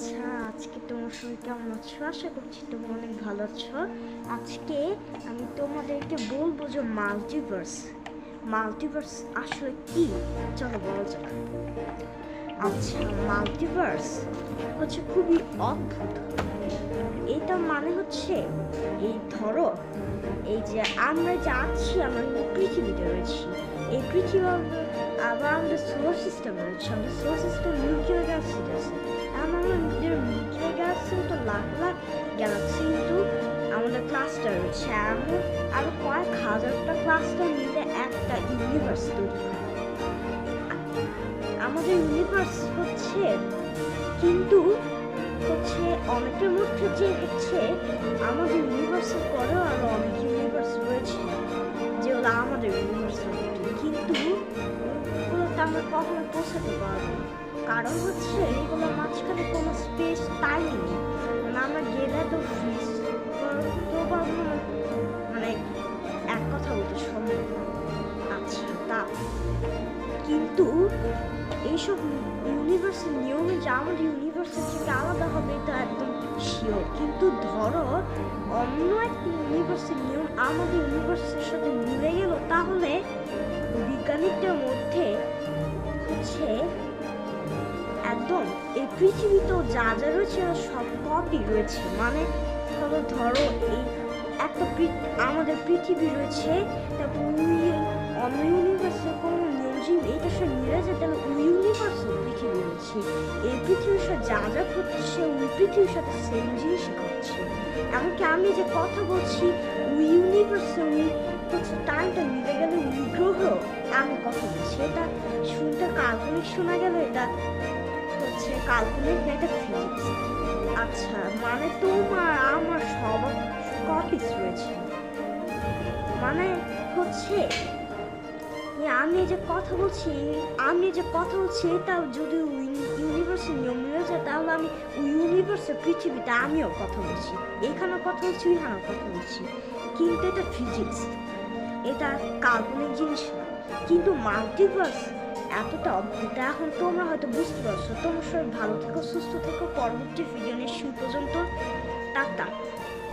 আচ্ছা আজকে তোমার সবাই কেমন আছো? আশা করছি তোমরা অনেক ভালো আছো। আজকে আমি তোমাদেরকে বলব যে মাল্টিভার্স মাল্টিভার্স আসলে কি? চলো বলা যাক। আচ্ছা মাল্টিভার্স হচ্ছে খুবই অদ্ভুত। এটা মানে হচ্ছে এই ধরো, এই যে আমরা যে আছি, আমরা কিন্তু পৃথিবীতে রয়েছি। এই পৃথিবী আবার আমাদের সোলার সিস্টেম রয়েছে আমাদের সোলার সিস্টেম মিল্কিওয়ে গ্যালাক্সি আছে। আমাদের মিল্কিওয়ে গ্যালাক্সি তো লাখ লাখ গ্যালাক্সি কিন্তু আমাদের ক্লাস্টার রয়েছে এমন আরও কয়েক হাজারটা ক্লাস্টার মিলে একটা ইউনিভার্স তৈরি আমাদের ইউনিভার্স হচ্ছে, কিন্তু হচ্ছে অনেকের মধ্যে যে হচ্ছে আমাদের ইউনিভার্সের পরেও আরও অনেক ইউনিভার্স রয়েছে, যেগুলো আমাদের ইউনিভার্সের কিন্তু ওগুলোতে আমরা কখনো পৌঁছাতে পারব কারণ হচ্ছে এগুলোর মাঝখানে কোনো স্পেস তাই নেই। মানে আমরা গেলে তো পারব না মানে এক কথা বলতে সম্ভব আচ্ছা তা কিন্তু এইসব ইউনিভার্সের নিয়মে যে আমাদের ইউনিভার্সের থেকে আলাদা হবে এটা একদম শিওর কিন্তু ধরো, অন্য একটা ইউনিভার্সের নিয়ম আমাদের ইউনিভার্সের সাথে মিলে গেল, তাহলে বিজ্ঞানীদের মধ্যে হচ্ছে এই পৃথিবীতেও যা যা রয়েছে সব কপি রয়েছে। মানে ধরো ধরো এই একটা আমাদের পৃথিবী রয়েছে ওই অন্য ইউনিভার্সের কোনো যদি এইটার সাথে মিলে যায় তাহলে ইউনিভার্সের পৃথিবী রয়েছে। এই পৃথিবীর সাথে যা যা ঘটছে, ওই পৃথিবীর সাথে সেম জিনিস ঘটছে। এমনকি আমি যে কথা বলছি, ওই ইউনিভার্সে ওই হচ্ছে টাইমটা মিলে গেলে ওই গ্রহ আমি কথা বলছি। এটা শুনতে কাল্পনিক শোনা গেল, এটা হচ্ছে না এটা ফিজিক্স আচ্ছা মানে তোমার, আমার সব কপিস রয়েছে। মানে হচ্ছে আমি যে কথা বলছি, আমি যে কথা বলছি, এটা যদি ইউনিভার্সের নিয়ম মিলে যায়, তাহলে আমি ইউনিভার্সের পৃথিবীতে আমিও কথা বলছি। এখানেও কথা বলছি, ওইখানেও কথা বলছি। কিন্তু এটা ফিজিক্স এটা কাল্পনিক জিনিস কিন্তু মাল্টিভার্স এতটা অদ্ভুত। এখন তোমরা হয়তো বুঝতে পারছ, তোমরা সবাই ভালো থেকো, সুস্থ থেকো। পরবর্তী ভিডিও নিয়ে পর্যন্ত, টাটা।